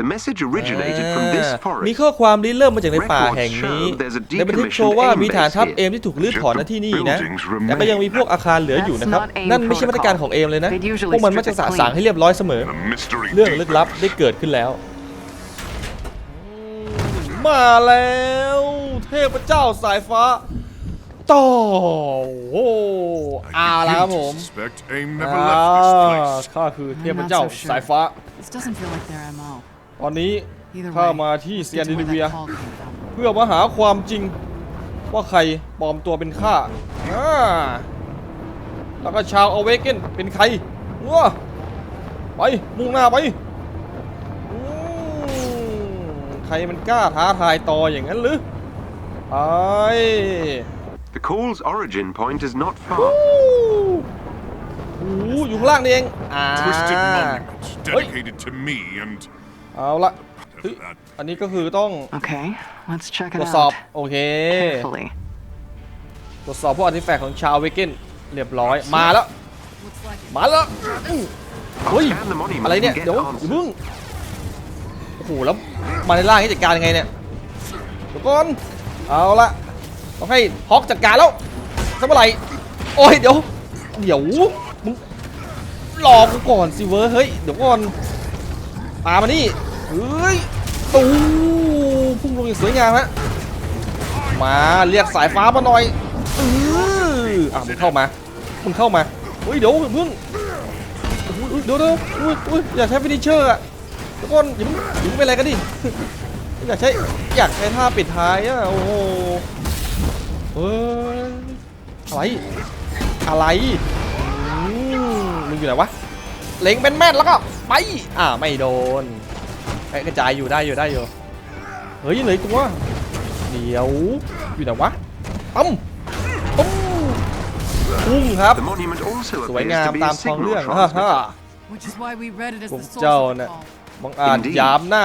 The message originated from this อ่า forest. มีข้อความริเริ่มมาจากในป่าแห่งนี้ Records show there's a ในบันทึกโชว์ว่ามีฐานทัพเอมที่ถูกลื้อถอนณที่นี่นะ Buildings แต่ก็ยังมีพวกอาคารเหลืออยู่นะครับ นั่นไม่ใช่มาตรการของเอมเลยนะ พวกมันมักจะสะสางให้เรียบร้อยเสมอ The mystery เรื่องลึกลับได้เกิดขึ้นแล้ว มาแล้ว เทพเจ้าสายฟ้าต่อโอ้อาแล้วครับผม suspect AIM อ่ never left this า place. ข้าคือเทพเจ้าสายฟ้า This doesn't feel like their MO. ตอนนี้ Either ข้า way, มาที่ let's เซีย get น to ดิ where เวีย that call came from. เพื่อมาหาความจริงว่าใครปลอมตัวเป็นข้าอ่าแล้วก็ชาวอเวกเกนเป็นใครว้าไป มุ่งหน้าไปอืมใครมันกล้าท้าทายต่ออย่างนั้นหรือไป The call's origin point is not โอ้ far. โหอยู่ข้างล่างนี่เองอ่า Twisted monuments dedicated to me and เอาละเฮ้ยอันนี้ก็คือต้อง Okay, let's check ต it รวจสอบ out โอเค carefully. ตรวจสอบพวกอาร์ติแฟกต์ของชาวเวกเกนเรียบร้อยมาแล้ว มาแล้วอื้อเฮ้ย Scan the monument อะไรเนี่ย and get เดี๋ยว answers. อย่าเพิ่งโอ้โหแล้วมาในร่างนี้จัดการยังไงเนี่ยเดี๋ยวก่อนเอาละต้องให้ฮอกจัดการแล้วสักเมื่อไหร่โอ้ยเดี๋ยว เดี๋ยวมึงรอกูก่อนสิเว้ยเฮ้ยเดี๋ยวก่อนตามมานี่ เฮ้ยตูพุ่งลงอย่างสวยงามฮะมาเรียกสายฟ้ามาหน่อยเอออะมึงเข้ามามึงเข้ามาเฮ้ยเดี๋ยวมึงอุ๊ยเดี๋ยวเดี๋ยวอุ้ยอุ้ยอยากใช้ฟินิเชอร์อะทุกคนอย่าเพิ่งอย่าเพิ่งเป็นอะไรกันดิอยากใช้อยากใช้ท่าปิดท้ายอะโอ้โหเฮ้ยอะไรอะไรอืมมึงอยู่ไหนวะเล็งเป็นแม่นแล้วก็ไปอ่าไม่โดน ไอ้กระจายอยู่ได้อยู่ได้อยู่เฮ้ยเหลยตัวเดี๋ยวอยู่ไหนวะปั๊มปุ๊มพุ่งครับ The monument also สวย appears งาม to be ตา a มท้องเรื่อง signal ฮ่าฮ่า transmitter. Which is why we read it as พวก the source เจ้า of the น่ะ call. บังอาจ Indeed. ยามหน้า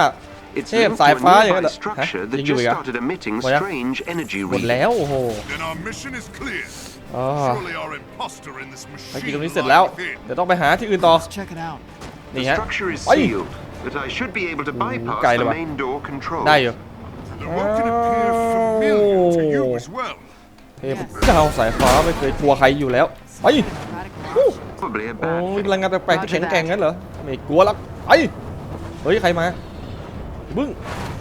It's Hey, linked to a sci-fi, nearby yeah, that- structure huh? that Did just you hear? started emitting Oh, yeah? strange energy หมด readings. แล้วโอ้โห then our mission is clear. อ๋อ Surely our imposter in this ภารกิจ machine ตรงนี้เสร็จแล้ว lies within. เดี๋ยวต้องไปหาที่อื่นต่อ Let's check it out. นี่ The ฮะ structure is ไป sealed, but I should be able to bypass cay the luôn à. main door control. ได้อยู่ The road can appear familiar to you as well. เทพเจ้าสายฟ้าไม่เคยกลัวใครอยู่แล้วไป Radical action. Probably a โอ้ bad ย thing. พลังงานแปลกๆที่แข็งแกร่งงั้นเหรอ ไม่กลัวหรอกไปเฮ้ย ใครมาบึ้ง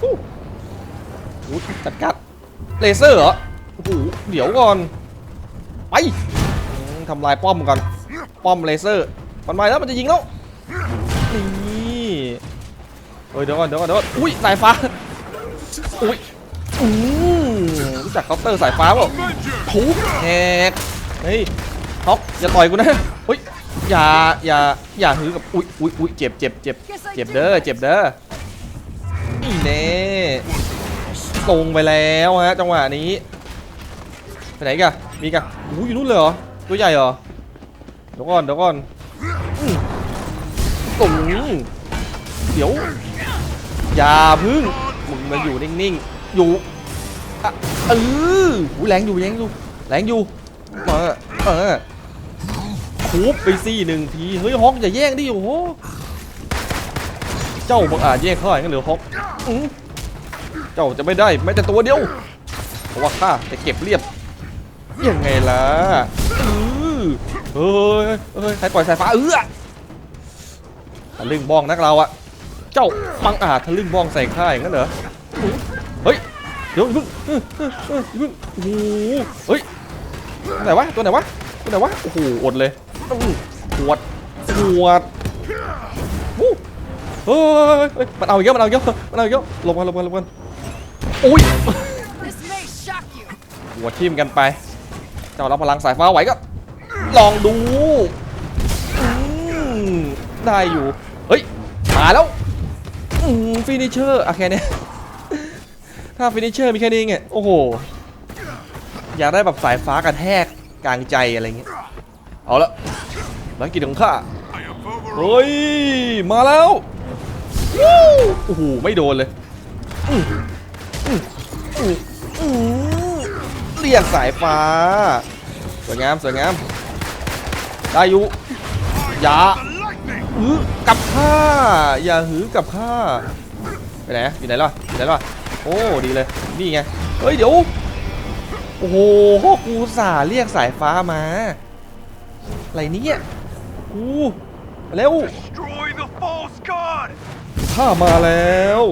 ฟู้โอ้โหจัดการเลเซอร์เหรอโอ้โหเดี๋ยวก่อน ไปอืมทำลายป้อมก่อน ป้อมเลเซอร์ มันมาแล้วมันจะยิงแล้วนี่ เฮ้ยเดี๋ยวก่อนเดี๋ยวก่อนเดี๋ยวก่อนอุ้ยสายฟ้าอุ้ยอืมรู้จักเคาน์เตอร์สายฟ้าเปล่า Avenger! ทุบแหกเฮ้ยท็อปอย่าต่อยกูนะเฮ้ยอย่าอย่าอย่าหือกับอุ้ยอุ้ยอุ้ยเจ็บเจ็บเจ็บเจ็บเด้อเจ็บเด้อนี่แน่งไปแล้วฮะจังหวะนี้ไปไหนกันมีกันอู้อยู่นู่นเลยเหรอตัวใหญ่เหรอเดี๋ยวก่อนเดี๋ยวก่อนอืมตุ่มเดี๋ยว อย่าพึ่งมึงมาอยู่นิ่งๆ อยู่อะเออหูแรงอยู่แรงอยู่แรงอยู่เออเออทุบไปซี่หนึ่งทีเฮ้ยฮอกอย่าแย่งดิโอ้โหเจ้าบังอาจแย่งเขาอย่างนั้นเหรือฮอกเจ้าจะไม่ได้แม้แต่ตัวเดียวเพราะว่าข้าจะเก็บเรียบยังไงล่ะเออเฮ้ยเฮ้ยใครปล่อยสายฟ้าเออลึ่งบ้องนักเราอะ เจ้าบังอาจทะลึ่งบองใส่ข้าอย่างนั้นเหรอเฮ้ยเดี๋ยวอย่าเพิ่งเออเออเอออย่าเพิ่งโอ้โหเฮ้ยตัวไหนวะตัวไหนวะตัวไหนวะโอ้โหอดเลยปวดปวดเฮ้ยเฮ้ยมันเอาอีกแล้วมันเอาอีกแล้วมันเอาอีกแล้วหลบกันลบกันลบกันโอ้ยหัวทิ่มกันไป เจ้ารับพลังสายฟ้าไหวก็ ลองดูได้อยู่ เฮ้ย มาแล้ว ฟินิเชอร์อะแค่เนี้ยถ้าฟินิเชอร์มีแค่นี้ไงโอ้โห อยากได้แบบสายฟ้ากระแทกกลางใจอะไรเงี้ย เอาละภารกิจของข้าเฮ้ย มาแล้วโอ้โห ไม่โดนเลยเรียกสายฟ้า สวยงาม สวยงาม ได้ยู่อย่า หือกับข้าอย่าหือกับข้าไปไหนอะอยู่ไหนล่ะอยู่ไหนล่ะโอ้ดีเลยนี่ไงเฮ้ยเดี๋ยวโอ้โหกูอุตสาห์เรียกสายฟ้ามาอะไรเนี่ยกูมาเร็ว Destroy the false god! ข้ามาแล้ว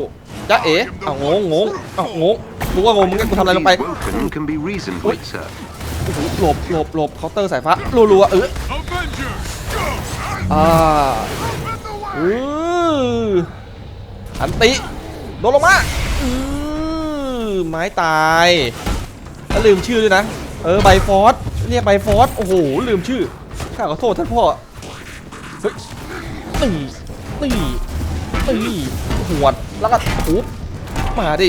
จ้าเอ๋อ้าวงงงงอ้าวงงรู้ว่างงมึงกูทำอะไรลงไป Woken can be reasoned with, sir. โอ้โหหลบหลบหลบเคาน์เตอร์สายฟ้ารัวๆเออ Avenger! อ่าเอออันติโดนลงมาอือไม้ตายแล้วลืมชื่อด้วยนะ เออไบฟอสเรียกไบฟอสโอ้โห ลืมชื่อ ข้าขอโทษท่านพ่อ เฮ้ยนี่นี่นี่หวด แล้วก็ทุบมาดิ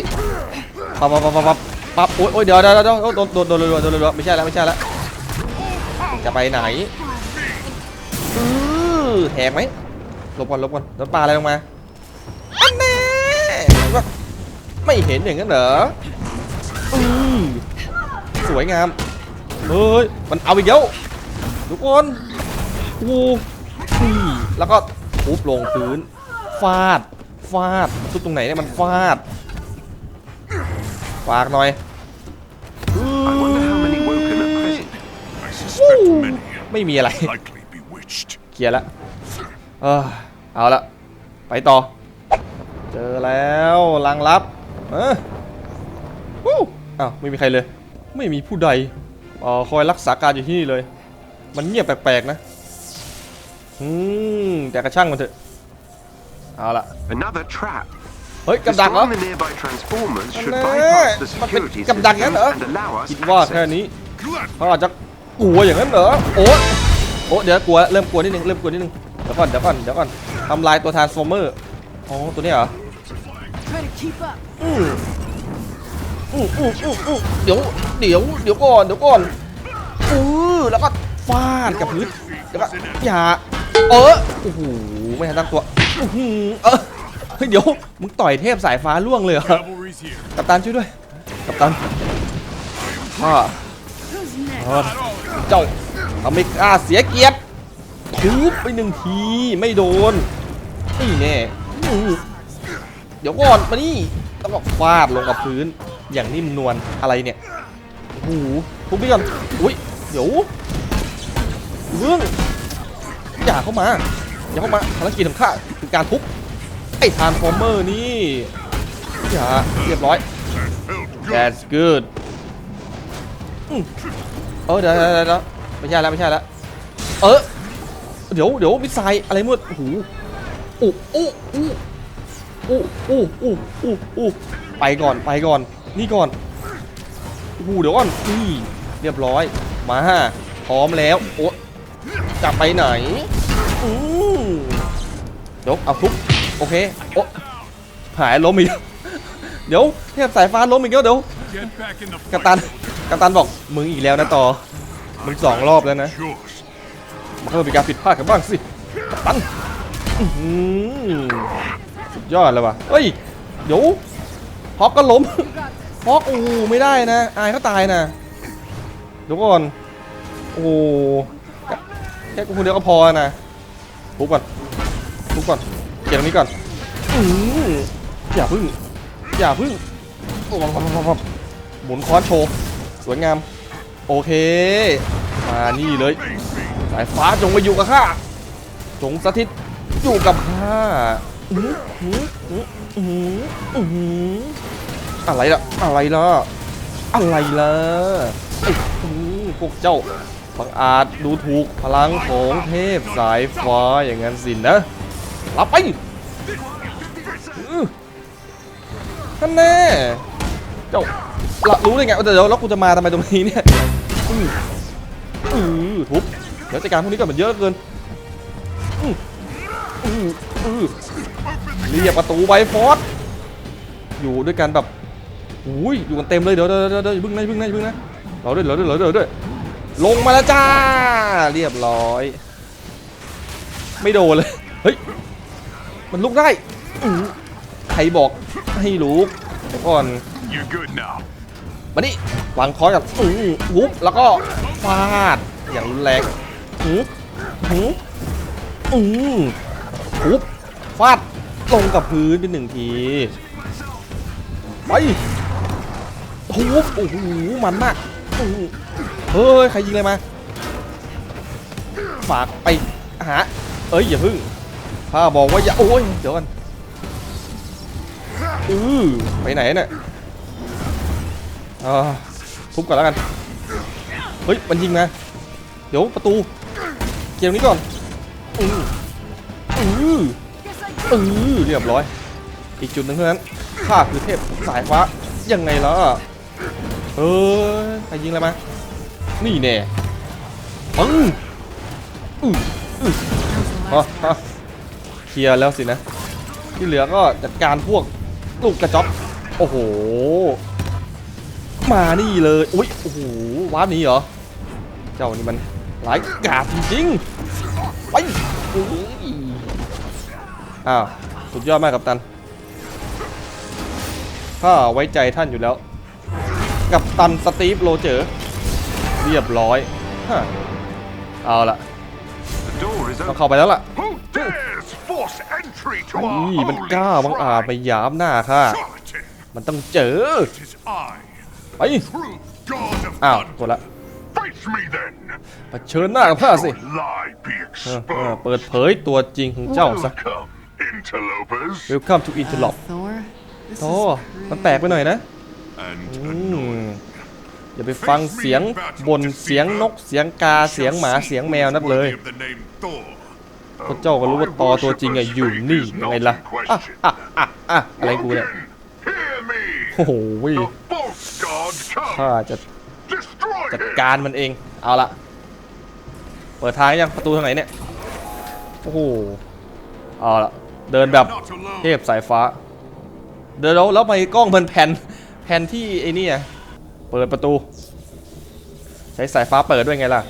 ปั๊บปั๊บปั๊บปั๊บปั๊บโอ๊ยโอ๊ยเดี๋ยวเดี๋ยวเดี๋ยวโดนโดนโดนโดนโดนโดนโดนไม่ใช่แล้วไม่ใช่แล้ว จะไปไหน อแหกไหมหลบก่อนหลบก่อนโดนปลาอะไรลงมาอันแน่ว่าไม่เห็นอย่างนั้นเหรออือสวยงามเฮ้ยมันเอาอีกแล้วทุกคนอู้นี่แล้วก็ทุบลงพื้นฟาดฟาดทุบตรงไหนเนี่ยมันฟาดฝากหน่อย I wonder how many woken at present. I suspect many, ไม่มีอะไร likely bewitched. เคลียร์แล้ว เออเอาละไปต่อ เจอแล้วลังลับเออวู้อ้าวไม่มีใครเลย ไม่มีผู้ใดเอ่อคอยรักษาการอยู่ที่นี่เลย มันเงียบแปลกๆนะอืมแต่กระช่างมันเถอะเอาละ Another trap. เฮ้ยกับดักเหรอ Destroying the nearby transformers should แน่ bypass the มันเป็น security กับดักงั้น system เหรอ and allow us คิดว่าแค่ access. นี้ Glad เขาอาจจะกลัวอย่างนั้นเหรอโอ้โอ้เดี๋ยวกลัวเริ่มกลัวนิดนึงเริ่มกลัวนิดนึงเดี๋ยวก่อนเดี๋ยวก่อนเดี๋ยวก่อนทำลายตัวทรานส์ฟอร์เมอร์อ๋อตัวนี้เหรออืมอืมอืมอือืมเดี๋ยวเดี๋ยวเดี๋ยวก่อนเดี๋ยวก่อนอือแล้วก็ฟาดกับพื้นแล้วก็อย่าเออโอ้โหไม่ทันตั้งตัวอื้อหือเออเฮ้ยเดี๋ยวมึงต่อยเทพสายฟ้าล่วงเลยเหรอกัปตันช่วยด้วยกัปตันอ่าเอเจ้าทำให้ข้าเสียเกียรติ ทุบไปหนึ่งทีไม่โดนนี่แน่เดี๋ยวก่อนมานี่แล้วก็ฟาดลงกับพื้น อย่างนิ่มนวลอะไรเนี่ยโอ้โหทุบไปก่อนอุ้ยเดี๋ยวเรื่องอย่าเข้ามาอย่าเข้ามาภารกิจของข้าคือการทุบไอ้ทานฟอร์เมอร์นี่อย่าเรียบร้อย That's good เออเดี๋ยวเดี๋ยวไม่ใช่แล้วไม่ใช่แล้วเออ เดี๋ยวเดี๋ยวมิสไซล์อะไรมืดโอ้โหอู้อู้อู้อู้อู้อู้อู้อู้ไปก่อนไปก่อน นี่ก่อนโอ้โหเดี๋ยวก่อนนี่เรียบร้อย มาพร้อมแล้วโอ้จะไปไหนอืมเดี๋ยวเอาทุบโอเคโอ้หายล้มอีกเดี๋ยวเทพสายฟ้าล้มอีกแล้วเดี๋ยว Get back in the กัป fight. ตันกัปตันบอกมึงอีกแล้วนะต่อมึงสองรอบแล้วนะ Yours. มันก็ต้องมีการผิดพลาดกันบ้างสิกัปตันอื้อหือสุดยอดเลยว่ะเฮ้ย เดี๋ยวฮอกก็ล้มฮอกโอ้ไม่ได้นะ อายเขาตายนะเดี๋ยวก่อน โอ้แค่กูคนเดียวก็พอนะทุบก่อนทุบก่อนเกียร์ตรงนี้ก่อนอืออย่าพึ่ง อย่าพึ่งโอ้โหหมุนค้อนโชว์ สวยงาม โอเค มานี่เลย สายฟ้าจงมาอยู่กับข้าจงสถิตอยู่กับข้าอะไรล่ะ อะไรล่ะ อะไรล่ะไอ้พวกเจ้าบังอาจดูถูกพลังของเทพสายฟ้าอย่างนั้นสินนะ รับไปท่านแน่เจ้าละรู้ได้ไงเดี๋ยวแล้วกูจะมาทำไมตรงนี้เนี่ย อือทุบ เดี๋ยวจัดการพวกนี้ก่อนมันเยอะเกินอืออืออือเรียกประตูไบฟอสอยู่ด้วยกันแบบอุ้ยอยู่กันเต็มเลยเดี๋ยวเดี๋ยวเดี๋ยวเดี๋ยวอย่าเพึ่งนะอย่าเพึ่งนะอย่าเพึ่งนะเราด้วยเราด้วยเราด้วยเราด้วยลงมาแล้วจ้า เรียบร้อย ไม่โดนเลยเฮ้ยมันลุกได้อื้อใครบอกให้ลุกเดี๋ยวก่อน You're good now. มานี่วางคอยกับอือวุบแล้วก็ฟาดอย่างรุนแรง อือหืออือวุบฟาดลงกับพื้นเป็นหนึ่งทีไปโอ้โหโอ้โหมันมากเฮ้ย ใครยิงอะไรมา ฝากไปหา เอ้ย อย่าพึ่งข้าบอกว่าอย่า โอ้ย เดี๋ยวกันอือไปไหนเนี่ยอ่าทุบก่อนแล้วกัน เฮ้ย มันยิงมา เดี๋ยวประตู เกมนี้ก่อนอืออือ Guess I เอเรียบร้อย อีกจุดหนึ่งเท่านั้นข้าคือเทพสายฟ้ายังไงล่ะเออใครยิงอะไรมา นี่แน่ปึ้งอืออือฮะฮะเคลียร์แล้วสินะ ที่เหลือก็จัดการพวกลูกกระจอกโอ้โห มานี่เลย อุ้ยโอ้โหว้าร์ปนี้เหรอ เจ้านี่มัน ร้ายกาจจริงๆไปอุ้ยอ้าวสุดยอดมากกับตันข้าไว้ใจท่านอยู่แล้ว กับตันสตีฟโรเจอร์เรียบร้อยฮะเอาละ The door is ต้อง open. เข้าไปแล้วล่ะ Who dares force entry to our นี่มัน holy กล้าบังอาจไป shrine? หยามหน้าข้า Charlatan, มันต้องเจอ it is I, ไป true god of อ้าว thunder. กดละ Face me then. เผชิญหน้ากับข้าสิ Lie be เออเออ exposed. เปิดเผยตัวจริงของเจ้าซะ Welcome, interlopers. Welcome to Interlock Thor. This โธ่มันแปลกไปหน่อยนะ And อืมอย่าไปฟังเสียงบนเสียงนกเสียงกาเสียงหมาเสียงแมวนักเลย of the name Thor. พระเจ้าก็รู้ว่าตอตัวจริงอะอยู่นี่ยังไงล่ะอะอะอะอะอะไรกูเนี่ย Woken, hear me. โอ้โห The false god ข้า come. จะ Destroy จัด him. การมันเอง เอาละ เปิดทางยังประตูทางไหนเนี่ย โอ้โหเอาละเดินแบบ Not alone. เทพสายฟ้า เดินแล้วแล้วไปกล้องมันแผ่นแผ่นที่ไอ้นี่อะเปิดประตู ใช้สายฟ้าเปิดด้วยไงล่ะ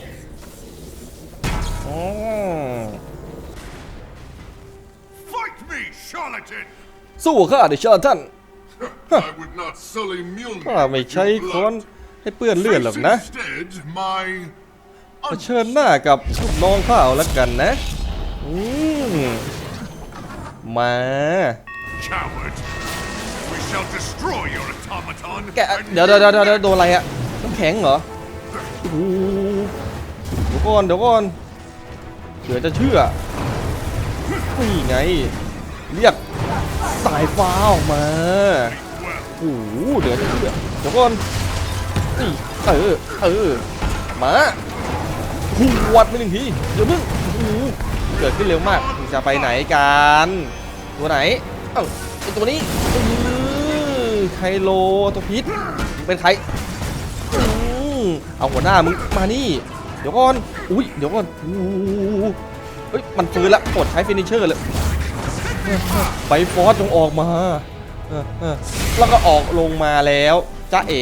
อ๋อ Fight me, charlatan. สู้ข้าเดี๋ยวเชิญท่าน I would not sully Mjolnir ข้าไม่ with ใช้ your ค้อน blood. ให้เปื้อนเลือดหรอก Face นะ instead my เผชิญหน้ากับลูกน้องข้าเอาละกันนะอืมมา coward. We shall destroy your automaton. แก and เดี๋ยวเดี๋ยวเดี๋ยวเดี๋ยวโดนอะไรอะน้ำแข็งเหรอโอ้โหเดี๋ยวก่อนเดี๋ยวก่อนเดี๋ยวจะเชื่อนี่ไง เรียกสายฟ้าออกมา Well, โอ้โหเดี๋ยวจะเชื่อเดี๋ยวก่อนนี่เออเออมา หวดไปหนึ่งทีเดี๋ยวมึงเกิดขึ้นเร็วมากมึงจะไปไหนกันตัวไหนเอ้าไอตัวนี้ไคโลตัวพิษมึงเป็นใครอืมเอาหัวหน้ามึงมานี่ เดี๋ยวก่อนอุ้ยเดี๋ยวก่อนอู้เฮ้ยมันฟื้นละกดใช้ฟินิเชอร์เลยไปฟอสจงออกมาแล้วก็ออกลงมาแล้วจ้าเอ๋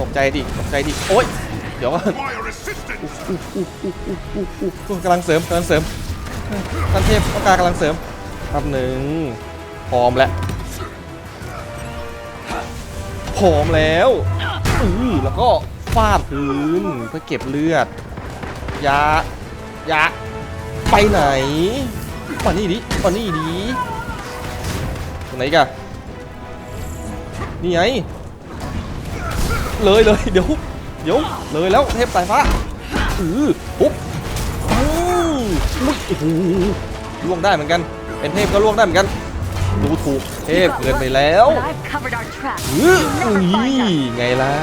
ตกใจดิตกใจดิโอ๊ย เดี๋ยวก่อนกำลังเสริมกำลังเสริมท่านเทพต้องการกำลังเสริมครับหนึ่งพร้อมแล้วพร้อมแล้วอือแล้วก็ฟาดพื้นเพื่อเก็บเลือดยายาไปไหนมานี่ดิมานี่ดิตรงไหนกันนี่ไงเลยเลยเดี๋ยว เดี๋ยวเลยแล้วเทพสายฟ้าอือปุ๊บอืออุ้ยโอ้โหล่วงได้เหมือนกัน เป็นเทพก็ล่วงได้เหมือนกัน ดูถูกเทพเกินไปแล้ว But I've covered our tracks. อือนี่ไงล่ะ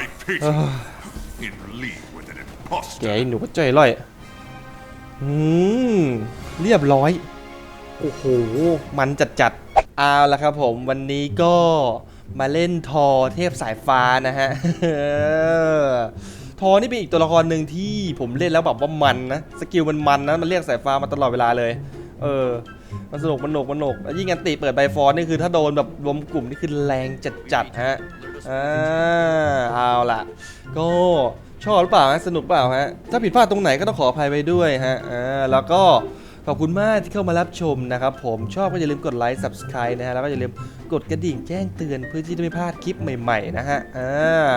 I pity Ah. you. in league with an แก impostor. ไอ้หนูก็ใจร่อยอืมเรียบร้อย โอ้โห มันจัดจัดๆเอาละครับผมวันนี้ก็ มาเล่นทอเทพสายฟ้านะฮะ ทอนี่เป็นอีกตัวละครหนึ่งที่ผมเล่นแล้วแบบว่ามันนะสกิลมันมันนะมันเรียกสายฟ้ามาตลอดเวลาเลย เออ มันสนุกมันหนุกมันหนุกแล้วยิ่งอันติเปิดใบฟอนนี่คือถ้าโดนแบบรวมกลุ่มนี่คือแรงจัดจัดฮะอ่าเอาล่ะ ก็ชอบหรือเปล่าฮะสนุกเปล่าฮะถ้าผิดพลาดตรงไหนก็ต้องขออภัยไว้ด้วยฮะอ่าแล้วก็ ขอบคุณมากที่เข้ามารับชมนะครับผมชอบก็อย่าลืมกดไลค์ subscribe นะฮะแล้วก็อย่าลืมกดกระดิ่งแจ้งเตือนเพื่อที่จะไม่พลาดคลิปใหม่ๆนะฮะอ่า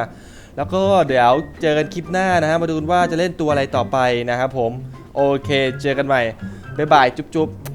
แล้วก็เดี๋ยวเจอกันคลิปหน้านะฮะมาดูกันว่าจะเล่นตัวอะไรต่อไปนะครับผมโอเค เจอกันใหม่บ๊ายบายจุ๊บๆ